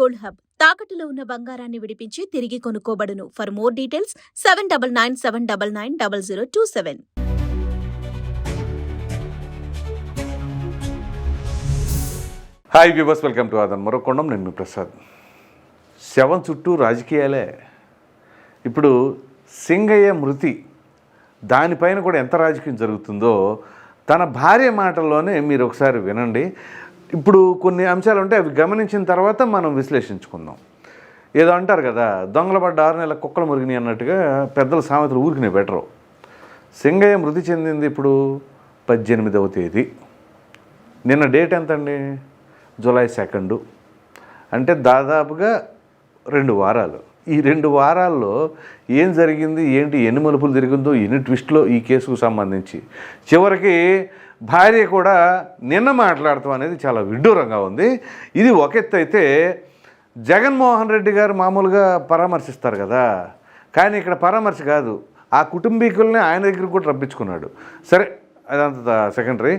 Gold hub. తాకట్టులో ఉన్న బంగారాన్ని విడిపించి తిరిగి కొనుక్కోబడును. For more details seven double nine seven double nine double zero two seven. Hi viewers welcome to Aadhan మరొకొండం నేను మీ ప్రసాద్. శవం చుట్టూ రాజకీయాలే. ఇప్పుడు సింగయ్య మృతి దానిపైన కూడా ఎంత రాజకీయం జరుగుతుందో తన భార్య మాటల్లోనే మీరు ఒకసారి వినండి. ఇప్పుడు కొన్ని అంశాలు ఉంటే అవి గమనించిన తర్వాత మనం విశ్లేషించుకుందాం. ఏదో అంటారు కదా దొంగల పడ్డ ఆరు నెలల కుక్కలు మురిగినాయి అన్నట్టుగా పెద్దల సామెతలు ఊరికినే బెటరు సింగయ్య మృతి చెందింది ఇప్పుడు పద్దెనిమిదవ తేదీ. నిన్న డేట్ ఎంత అండి జూలై సెకండు. అంటే దాదాపుగా రెండు వారాలు. ఈ రెండు వారాల్లో ఏం జరిగింది ఏంటి ఎన్ని మలుపులు తిరిగిందో ఎన్ని ట్విస్ట్లో ఈ కేసుకు సంబంధించి. చివరికి భార్య కూడా నిన్న మాట్లాడటం అనేది చాలా విడ్డూరంగా ఉంది. ఇది ఒక ఎత్తు అయితే జగన్మోహన్ రెడ్డి గారు మామూలుగా పరామర్శిస్తారు కదా. కానీ ఇక్కడ పరామర్శ కాదు. ఆ కుటుంబీకుల్ని ఆయన దగ్గర కూడా రప్పించుకున్నాడు. సరే అదంత సెకండరీ.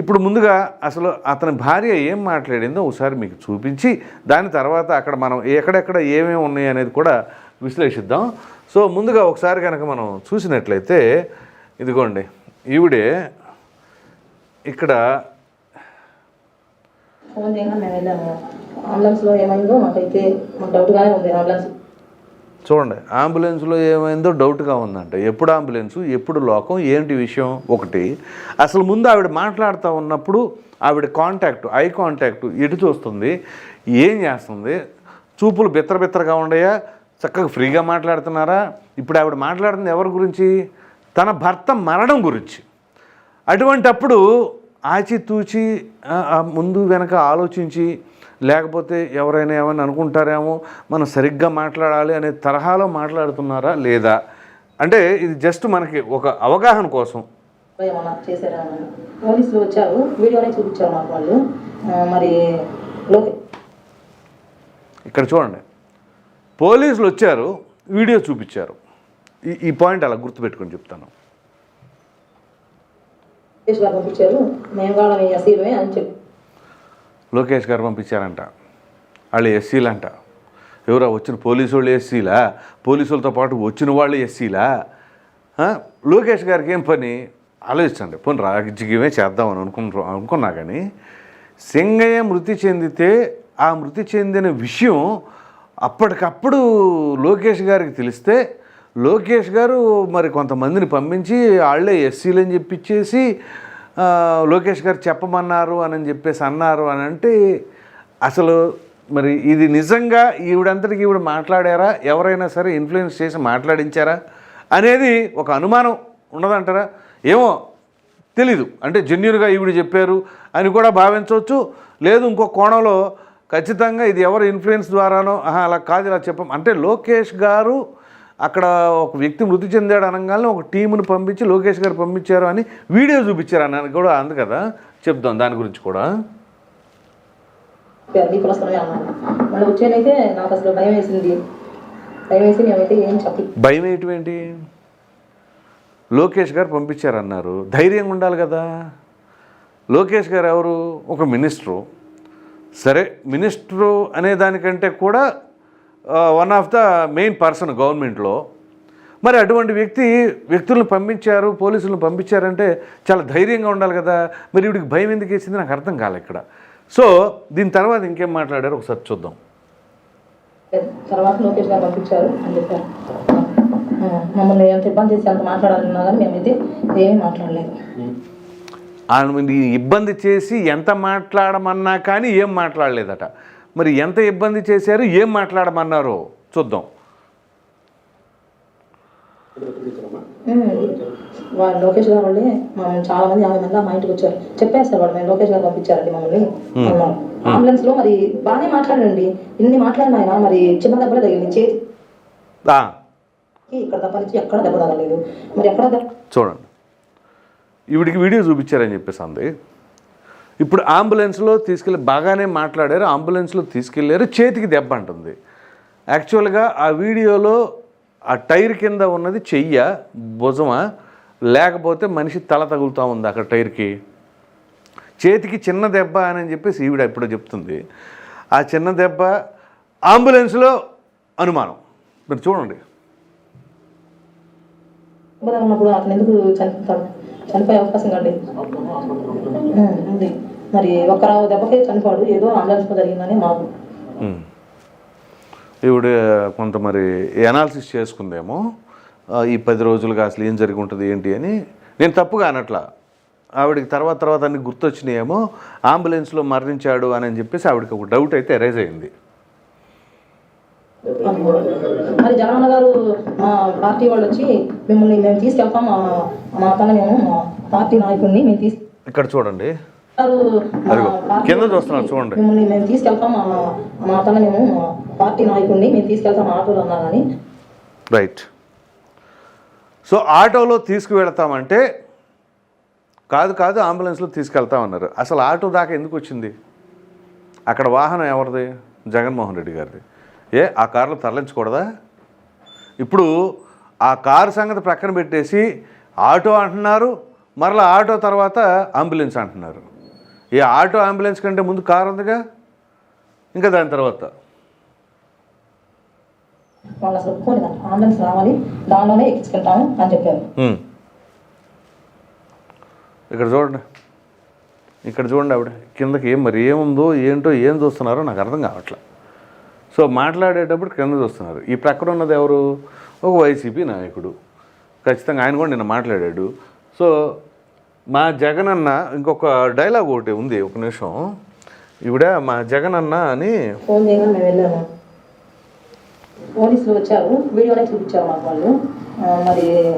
ఇప్పుడు ముందుగా అసలు అతని భార్య ఏం మాట్లాడిందో ఒకసారి మీకు చూపించి దాని తర్వాత అక్కడ మనం ఎక్కడెక్కడ ఏమేమి ఉన్నాయి అనేది కూడా విశ్లేషిద్దాం. సో ముందుగా ఒకసారి కనుక మనం చూసినట్లయితే ఇదిగోండి ఈవిడే ఇక్కడ ఫోన్ చేయగా మేము వెళ్ళాము అంబులెన్స్లో ఏమైందో మాకైతే మాకు డౌట్గానే ఉంది అంబులెన్స్. చూడండి అంబులెన్స్లో ఏమైందో డౌట్గా ఉందంట. ఎప్పుడు అంబులెన్సు ఎప్పుడు లోకం ఏంటి విషయం ఒకటి. అసలు ముందు ఆవిడ మాట్లాడుతూ ఉన్నప్పుడు ఆవిడ కాంటాక్ట్ ఐ కాంటాక్ట్ ఎటు చూస్తుంది ఏం చేస్తుంది చూపులు బిత్తర బిత్తరగా ఉండయా చక్కగా ఫ్రీగా మాట్లాడుతున్నారా? ఇప్పుడు ఆవిడ మాట్లాడుతుంది ఎవరి గురించి? తన భర్త మరణం గురించి. అటువంటప్పుడు ఆచితూచి ముందు వెనక ఆలోచించి లేకపోతే ఎవరైనా ఏమైనా అనుకుంటారేమో మనం సరిగ్గా మాట్లాడాలి అనే తరహాలో మాట్లాడుతున్నారా లేదా? అంటే ఇది జస్ట్ మనకి ఒక అవగాహన కోసం. ఏమన్నా చేశారా? అని. పోలీసులు వచ్చారు. వీడియోనే చూపించారు మాకు వాళ్ళు. ఆ, మరి లోకే. ఇక్కడ చూడండి. పోలీసులు వచ్చారు వీడియో చూపించారు. ఈ ఈ పాయింట్ అలా గుర్తుపెట్టుకొని చెప్తాను. లోకేష్ గారు పంపించారు మేము కూడా మీ ఎస్సీలమే అని చెప్పి. లోకేష్ గారు పంపించారంట. వాళ్ళు ఎస్సీలంట. ఎవరా వచ్చిన పోలీసు వాళ్ళు ఎస్సీలా? పోలీసులతో పాటు వచ్చిన వాళ్ళు ఎస్సీలా? లోకేష్ గారికి ఏం పని? ఆలోచించండి. పోనీ రాజకీయమే చేద్దామని అనుకుంటు అనుకున్నా కానీ సింగయ్య మృతి చెందితే ఆ మృతి చెందిన విషయం అప్పటికప్పుడు లోకేష్ గారికి తెలిస్తే లోకేష్ గారు మరి కొంతమందిని పంపించి వాళ్ళే ఎస్సీలు అని చెప్పించేసి లోకేష్ గారు చెప్పమన్నారు అని చెప్పేసి అన్నారు అని అంటే అసలు మరి ఇది నిజంగా ఈవిడంతటికి ఈవిడ మాట్లాడారా? ఎవరైనా సరే ఇన్ఫ్లుయెన్స్ చేసి మాట్లాడించారా? అనేది ఒక అనుమానం ఉన్నదంటారా? ఏమో తెలీదు. అంటే జెన్యున్గా ఈవిడ చెప్పారు అని కూడా భావించవచ్చు. లేదు ఇంకో కోణంలో ఖచ్చితంగా ఇది ఎవరు ఇన్ఫ్లుయెన్స్ ద్వారానో ఆహా, అలా కాదు ఇలా చెప్పం. అంటే లోకేష్ గారు అక్కడ ఒక వ్యక్తి మృతి చెందాడు అనగానే ఒక టీమును పంపించి లోకేష్ గారు పంపించారు అని వీడియో చూపించారు అని కూడా అంది కదా. చెప్దాం దాని గురించి కూడా. అన్నారు మళ్ళీ నాకు అసలు భయం వేసింది. భయం వేసి మేమైతే ఏం చెప్పి భయం ఏంటి లోకేష్ గారు పంపించారన్నారు. ధైర్యంగా ఉండాలి కదా. లోకేష్ గారు ఎవరు? ఒక మినిస్టరు. సరే మినిస్టరు అనే దానికంటే కూడా one of the main person గవర్నమెంట్లో మరి అటువంటి వ్యక్తి వ్యక్తులను పంపించారు పోలీసులను పంపించారంటే చాలా ధైర్యంగా ఉండాలి కదా. మరి వీడికి భయం ఎందుకు వేసింది? నాకు అర్థం కాలే ఇక్కడ. సో దీని తర్వాత ఇంకేం మాట్లాడారో ఒకసారి చూద్దాం. తర్వాత లోకేష్ గారు పంపించారు. అని చెప్పారు. ఆ, మమ్మల్ని ఎంత ఇబ్బంది చేసి అంత మాట్లాడాలన్నా కానీ మేమైతే ఏమీ మాట్లాడలేదు. ఆమె ఇబ్బంది చేసి ఎంత మాట్లాడమన్నా కానీ ఏం మాట్లాడలేదట. మరి ఎంత ఇబ్బంది చేశారు? ఏం మాట్లాడమన్నారో? చూద్దాం. వాళ్ళు లోకేష్ గారు వాళ్ళే మమ్మల్ని చాలా మంది యాభై మంది మా ఇంటికి వచ్చారు. చెప్పేస్తారు వాళ్ళు మేము లోకేష్ గారు పంపించారండి మమ్మల్ని. అంబులెన్స్లో మరి బాగానే మాట్లాడండి. ఇన్ని మాట్లాడిన ఆయన మరి చిన్న దెబ్బలే తగిలింది. చేతికి ఆ, ఇక్కడ దెబ్బ నుంచి ఎక్కడ దెబ్బ తగలేదు మరి ఎక్కడ చూడండి. ఈవిడికి వీడియో చూపించారని చెప్పేసి అంది. ఇప్పుడు అంబులెన్స్లో తీసుకెళ్ళి బాగానే మాట్లాడారు అంబులెన్స్లో తీసుకెళ్ళారు చేతికి దెబ్బ అంటుంది. యాక్చువల్గా ఆ వీడియోలో ఆ టైర్ కింద ఉన్నది చెయ్య భుజమా లేకపోతే మనిషి తల తగులుతూ ఉంది అక్కడ టైర్కి. చేతికి చిన్న దెబ్బ అని చెప్పేసి ఈవిడ ఇప్పుడు చెప్తుంది. ఆ చిన్న దెబ్బ అంబులెన్స్లో అనుమానం. మీరు చూడండి. అతను ఎందుకు చనిపోతాడు? చనిపోయే అవకాశం కండి ఉంది మరి ఒక్కరావు దెబ్బకే చనిపోడు. ఏదో అంబులెన్స్లో జరిగిందని మాకు. ఈవిడ కొంత మరి ఎనాలిసిస్ చేసుకుందేమో. ఈ పది రోజులుగా అసలు ఏం జరిగి ఉంటుంది ఏంటి అని. నేను తప్పుగా అనట్లా. ఆవిడకి తర్వాత తర్వాత అన్ని గుర్తొచ్చినాయేమో. అంబులెన్స్లో మరణించాడు అని చెప్పేసి ఆవిడకి ఒక డౌట్ అయితే అరైజ్ అయింది. మరి జగనన్న గారు మా పార్టీ వాళ్ళు వచ్చి మిమ్మల్ని మేము తీసుకెళ్తాం మా మా తన మేము మా పార్టీ నాయకుడిని మేము తీసుకు ఇక్కడ చూడండి. కింద చూస్తున్నారు చూడండి. మిమ్మల్ని మేము తీసుకెళ్తాం మా మా తన మేము మా పార్టీ నాయకుడిని మేము తీసుకెళ్తాం ఆటోలో అన్నా కానీ రైట్ సో ఆటోలో తీసుకువెళతామంటే కాదు కాదు అంబులెన్స్లో తీసుకెళ్తామన్నారు. అసలు ఆటో దాకా ఎందుకు వచ్చింది? అక్కడ వాహనం ఎవరిది? జగన్మోహన్ రెడ్డి గారిది. ఏ ఆ కారులో తరలించకూడదా? ఇప్పుడు ఆ కారు సంగతి ప్రక్కన పెట్టేసి ఆటో అంటున్నారు మరలా ఆటో తర్వాత అంబులెన్స్ అంటున్నారు. ఈ ఆటో అంబులెన్స్ కంటే ముందు కారు ఉందిగా? ఇంకా దాని తర్వాత. వాళ్ళు అసలు ఒప్పుకోలేదు అంబులెన్స్ రావాలి. దానిలోనే ఎక్కించుకెళ్తాము అని చెప్పారు. ఉమ్. ఇక్కడ చూడండి. ఇక్కడ చూడండి ఆవిడ. కిందకి ఏం మరి ఏముందో ఏంటో ఏం చూస్తున్నారో నాకు అర్థం కావట్లే. సో మాట్లాడేటప్పుడు కింద చూస్తున్నారు. ఈ ప్రక్కన ఉన్నది ఎవరు? ఒక వైసీపీ నాయకుడు. ఖచ్చితంగా ఆయన కూడా నిన్న మాట్లాడాడు. సో మా జగన్ అన్న ఇంకొక డైలాగ్ ఒకటి ఉంది ఒక నిమిషం. ఈవిడ మా జగన్ అన్న అని ఫోన్ చేయగా మేము వెళ్ళాము. పోలీసులు వచ్చారు వీడియోనే చూపించారు మాకు వాళ్ళు. ఆ, మరి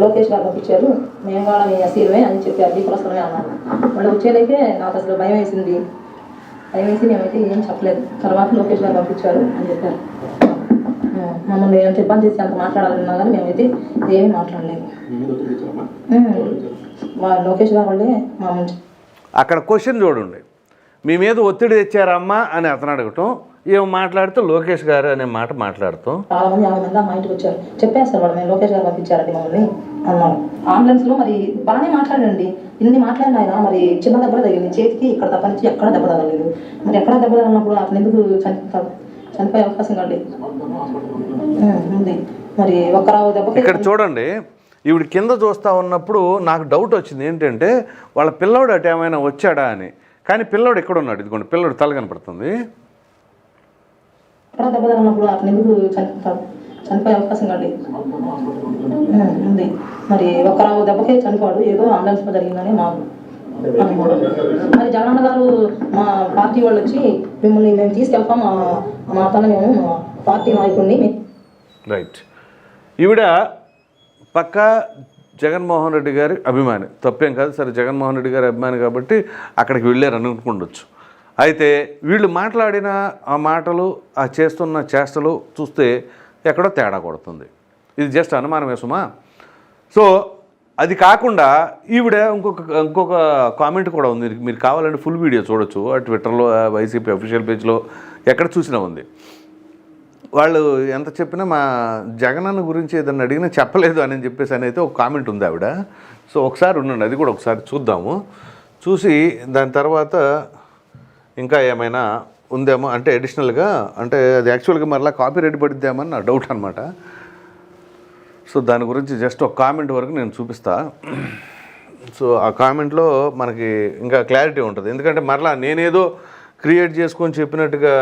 లోకేష్ గారు పంపించారు మేము కూడా మీ ఎస్సీలమే అని చెప్పారు మీ కులస్తులమే అన్నారు. వాళ్ళు వచ్చేలేకే నాకు అసలు భయం వేసింది. భయం వేసి మేమైతే ఏం చెప్పలేదు. తర్వాత లోకేష్ గారు పంపించారు అని చెప్పారు. మమ్మల్ని ఎంత ఇబ్బంది చేసి అంత మాట్లాడాలన్నా కానీ మేమైతే ఏమీ మాట్లాడలేదు ఉమ్. మా లోకేష్ గారు వాళ్ళే మమ్మల్ని అక్కడ క్వశ్చన్ చూడండి. మీ మీద ఒత్తిడి తెచ్చారమ్మా అని అతను అడగటం ఏమో మాట్లాడుతూ లోకేష్ గారు అనే మాట మాట్లాడుతాం చాలా మంది యాభై మంది మా ఇంటికి వచ్చారు. చెప్పేస్తారు వాళ్ళు మేము లోకేష్ గారు పంపించారండి మమ్మల్ని అన్నారు. అంబులెన్స్లో మరి బాగానే మాట్లాడండి. ఇన్ని మాట్లాడిన ఆయన మరి చిన్న దెబ్బలు తగిలింది. చేతికి ఇక్కడ తప్ప నుంచి ఎక్కడ దెబ్బ తగలేదు? మరి ఎక్కడ దెబ్బ తగిలినప్పుడు అతను ఎందుకు చనిపోతాడు చనిపోయే అవకాశం కండి ఉంది మరి ఒక్కరావు దెబ్బకి ఇక్కడ చూడండి ఈవిడ కింద చూస్తా ఉన్నప్పుడు నాకు డౌట్ వచ్చింది. ఏంటంటే వాళ్ళ పిల్లోడు అటు ఏమైనా వచ్చాడా అని. కానీ పిల్లోడు ఎక్కడ ఉన్నాడు? ఇదిగోండి పిల్లోడు తల కనపడుతుంది. అతను చనిపోయే అవకాశం కండి ఉంది. మరి దెబ్బకే చనిపోడు ఏదో జరిగిందని. మరి జగనన్న గారు మా పార్టీ వాళ్ళు వచ్చి మిమ్మల్ని మేము తీసుకెళ్తాం. మా మా తన మేము మా పార్టీ నాయకుడిని రైట్ ఈవిడ పక్క జగన్మోహన్ రెడ్డి గారి అభిమాని. తప్పేం కాదు సరే జగన్మోహన్ రెడ్డి గారి అభిమాని కాబట్టి అక్కడికి వెళ్ళారు అనుకుండొచ్చు. అయితే వీళ్ళు మాట్లాడిన ఆ మాటలు ఆ చేస్తున్న చేష్టలు చూస్తే ఎక్కడో తేడా కొడుతుంది. ఇది జస్ట్ అనుమానమే సుమా. సో అది కాకుండా ఈవిడ ఇంకొక ఇంకొక కామెంట్ కూడా ఉంది. మీరు కావాలంటే ఫుల్ వీడియో చూడొచ్చు. ఆ ట్విట్టర్లో వైసీపీ అఫీషియల్ పేజ్లో ఎక్కడ చూసినా ఉంది. వాళ్ళు ఎంత చెప్పినా మా జగనన్న గురించి ఏదన్నా అడిగినా చెప్పలేదు అని చెప్పేసి అని అయితే ఒక కామెంట్ ఉంది ఆవిడ. సో ఒకసారి ఉండండి అది కూడా ఒకసారి చూద్దాము. చూసి దాని తర్వాత ఇంకా ఏమైనా ఉందేమో అంటే అడిషనల్గా అంటే అది యాక్చువల్గా మరలా కాపీ రెడీ పడిద్దామని నా డౌట్ అనమాట సో దాని గురించి జస్ట్ ఒక కామెంట్ వరకు నేను చూపిస్తా. సో ఆ కామెంట్లో మనకి ఇంకా క్లారిటీ ఉంటుంది. ఎందుకంటే మరలా నేనేదో క్రియేట్ చేసుకొని చెప్పినట్టుగా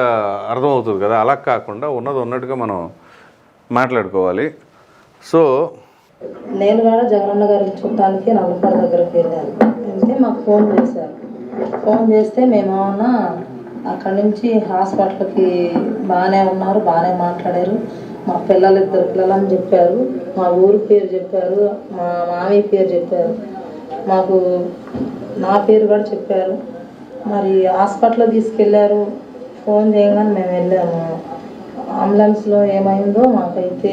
అర్థమవుతుంది కదా. అలా కాకుండా ఉన్నది ఉన్నట్టుగా మనం మాట్లాడుకోవాలి. సో నేను కూడా జగనన్న గారిని చూడటానికి నల్లపాడు దగ్గరికి వెళ్ళాను. వెళ్తే మాకు ఫోన్ చేశారు. ఫోన్ చేస్తే మేమేమన్నా అక్కడి నుంచి హాస్పిటల్కి బాగానే ఉన్నారు బాగానే మాట్లాడారు. మా పిల్లలు ఇద్దరు పిల్లలు అని చెప్పారు. మా ఊరు పేరు చెప్పారు. మా మామయ్య పేరు చెప్పారు. మాకు నా పేరు కూడా చెప్పారు. మరి హాస్పిటల్ తీసుకెళ్ళారు ఫోన్ చేయగానే మేము వెళ్ళాము. అంబులెన్స్లో ఏమైందో మాకైతే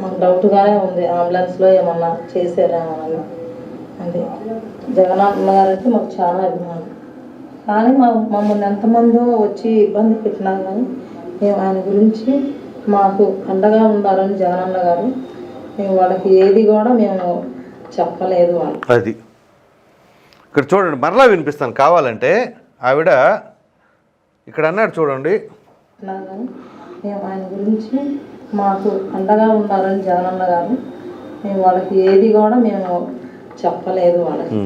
మాకు డౌట్గానే ఉంది. అంబులెన్స్లో ఏమన్నా చేశారేమోనని అది. జగనన్న గారు అయితే మాకు చాలా అభిమానం. కానీ మా మమ్మల్ని ఎంతమందో వచ్చి ఇబ్బంది పెట్టినా కానీ మేము ఆయన గురించి మాకు అండగా ఉండాలని జగనన్న గారు మేము వాళ్ళకి ఏది కూడా మేము చెప్పలేదు అది. ఇక్కడ చూడండి మరలా వినిపిస్తాను. కావాలంటే ఆవిడ ఇక్కడ అన్నాడు చూడండి. మేము ఆయన గురించి మాకు అండగా ఉండాలని జగనన్న గారు మేము వాళ్ళకి ఏది కూడా మేము చెప్పలేదు వాళ్ళకి.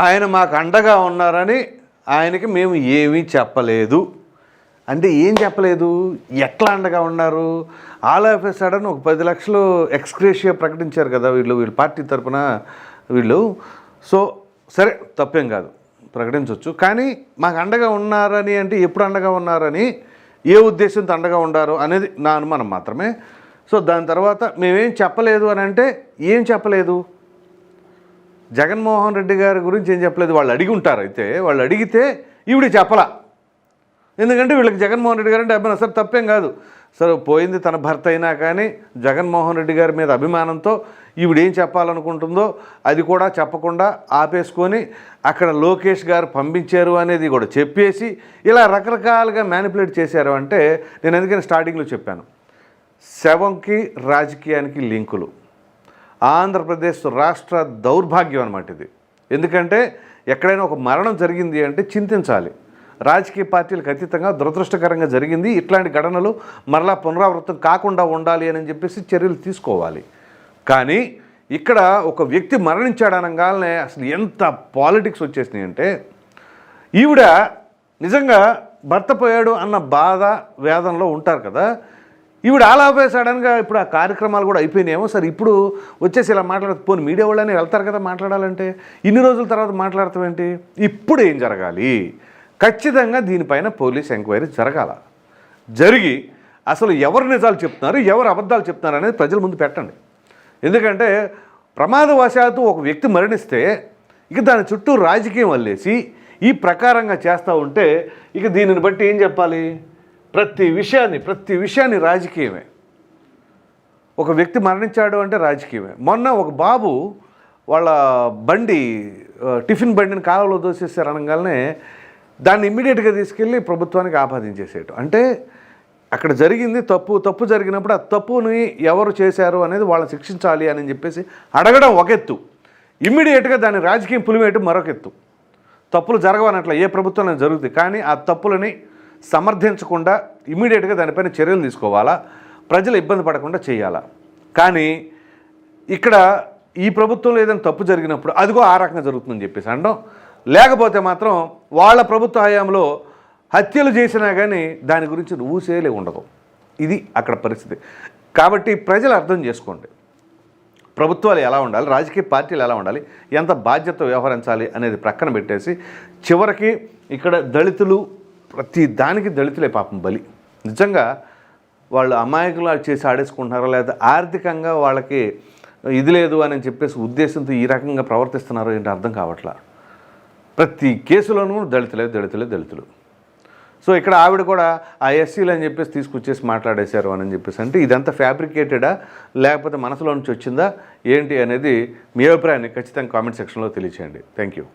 ఆయన మాకు అండగా ఉన్నారని ఆయనకి మేము ఏమీ చెప్పలేదు. అంటే ఏం చెప్పలేదు? ఎట్లా అండగా ఉన్నారు? ఆల్ ఆఫ్ ఎ సడన్ ఒక పది లక్షలు ఎక్స్క్రేషియా ప్రకటించారు కదా వీళ్ళు వీళ్ళ పార్టీ తరపున వీళ్ళు. సో సరే తప్పేం కాదు. ప్రకటించవచ్చు. కానీ మాకు అండగా ఉన్నారని అంటే ఎప్పుడు అండగా ఉన్నారని ఏ ఉద్దేశంతో అండగా ఉండారు అనేది నా అనుమానం మాత్రమే. సో దాని తర్వాత మేమేం చెప్పలేదు అని అంటే ఏం చెప్పలేదు? జగన్మోహన్ రెడ్డి గారి గురించి ఏం చెప్పలేదు? వాళ్ళు అడిగి ఉంటారు అయితే వాళ్ళు అడిగితే ఈవిడ చెప్పలా. ఎందుకంటే వీళ్ళకి జగన్మోహన్ రెడ్డి గారు అంటే అభిమానం. సార్ తప్పేం కాదు. సరే పోయింది తన భర్త అయినా కానీ జగన్మోహన్ రెడ్డి గారి మీద అభిమానంతో ఈవిడేం చెప్పాలనుకుంటుందో అది కూడా చెప్పకుండా ఆపేసుకొని అక్కడ లోకేష్ గారు పంపించారు అనేది కూడా చెప్పేసి ఇలా రకరకాలుగా మ్యానిపులేట్ చేశారు అంటే నేను ఎందుకని స్టార్టింగ్లో చెప్పాను. శవంకి రాజకీయానికి లింకులు. ఆంధ్రప్రదేశ్ రాష్ట్ర దౌర్భాగ్యం అనమాట ఇది. ఎందుకంటే ఎక్కడైనా ఒక మరణం జరిగింది అంటే చింతించాలి. రాజకీయ పార్టీలకు అతీతంగా దురదృష్టకరంగా జరిగింది. ఇట్లాంటి ఘటనలు మరలా పునరావృతం కాకుండా ఉండాలి అని చెప్పేసి చర్యలు తీసుకోవాలి. కానీ ఇక్కడ ఒక వ్యక్తి మరణించాడు అనగానే అసలు ఎంత పాలిటిక్స్ వచ్చేసినాయి అంటే ఈవిడ నిజంగా భర్త పోయాడు అన్న బాధ వేదంలో ఉంటారు కదా. ఈవిడ ఆలాపే సడన్గా ఇప్పుడు ఆ కార్యక్రమాలు కూడా అయిపోయినాయేమో. సరే ఇప్పుడు వచ్చేసి ఇలా మాట్లాడదు. పోనీ మీడియా వాళ్ళని వెళ్తారు కదా మాట్లాడాలంటే. ఇన్ని రోజుల తర్వాత మాట్లాడతాం ఏంటి ఇప్పుడు ఏం జరగాలి? ఖచ్చితంగా దీనిపైన పోలీస్ ఎంక్వైరీ జరగాల. జరిగి అసలు ఎవరు నిజాలు చెప్తున్నారు ఎవరు అబద్ధాలు చెప్తున్నారు అనేది ప్రజల ముందు పెట్టండి. ఎందుకంటే ప్రమాదవశాత్తు ఒక వ్యక్తి మరణిస్తే ఇక దాని చుట్టూ రాజకీయం వల్లేసి ఈ ప్రకారంగా చేస్తూ ఉంటే ఇక దీనిని బట్టి ఏం చెప్పాలి? ప్రతి విషయాన్ని ప్రతి విషయాన్ని రాజకీయమే. ఒక వ్యక్తి మరణించాడు అంటే రాజకీయమే. మొన్న ఒక బాబు వాళ్ళ బండి టిఫిన్ బండిని కాలంలో దోసేసారు అనగానే దాన్ని ఇమ్మీడియట్గా తీసుకెళ్ళి ప్రభుత్వానికి ఆపాదించేసేయటం. అంటే అక్కడ జరిగింది తప్పు తప్పు జరిగినప్పుడు ఆ తప్పుని ఎవరు చేశారు అనేది వాళ్ళని శిక్షించాలి అని చెప్పేసి అడగడం ఒక ఎత్తు. ఇమ్మీడియట్గా దాన్ని రాజకీయం పులివేయటం మరొక ఎత్తు. తప్పులు జరగవనట్ల ఏ ప్రభుత్వంలో జరుగుతుంది కానీ ఆ తప్పులని సమర్థించకుండా ఇమ్మీడియట్గా దానిపైన చర్యలు తీసుకోవాలా? ప్రజలు ఇబ్బంది పడకుండా చేయాలా? కానీ ఇక్కడ ఈ ప్రభుత్వంలో ఏదైనా తప్పు జరిగినప్పుడు అదిగో ఆ రకంగా జరుగుతుందని చెప్పేసి అనడం లేకపోతే మాత్రం వాళ్ళ ప్రభుత్వ హయాంలో హత్యలు చేసినా కానీ దాని గురించి ఊసేలే ఉండదు. ఇది అక్కడ పరిస్థితి. కాబట్టి ప్రజలు అర్థం చేసుకోండి. ప్రభుత్వాలు ఎలా ఉండాలి రాజకీయ పార్టీలు ఎలా ఉండాలి ఎంత బాధ్యత వ్యవహరించాలి అనేది ప్రక్కన పెట్టేసి చివరికి ఇక్కడ దళితులు ప్రతి దానికి దళితులే పాపం బలి. నిజంగా వాళ్ళు అమాయకులు చేసి ఆడేసుకుంటున్నారో లేదా ఆర్థికంగా వాళ్ళకి ఇది లేదు అని చెప్పేసి ఉద్దేశంతో ఈ రకంగా ప్రవర్తిస్తున్నారో ఏంటి అర్థం కావట్లా. ప్రతి కేసులోనూ దళితులే దళితులే దళితులు. సో ఇక్కడ ఆవిడ కూడా ఆ ఎస్సీలు అని చెప్పేసి తీసుకొచ్చేసి మాట్లాడేశారు అని చెప్పేసి. అంటే ఇదంతా ఫ్యాబ్రికేటెడా? లేకపోతే మనసులో నుంచి వచ్చిందా? ఏంటి అనేది మీ అభిప్రాయాన్ని ఖచ్చితంగా కామెంట్ సెక్షన్లో తెలియచేయండి. Thank you.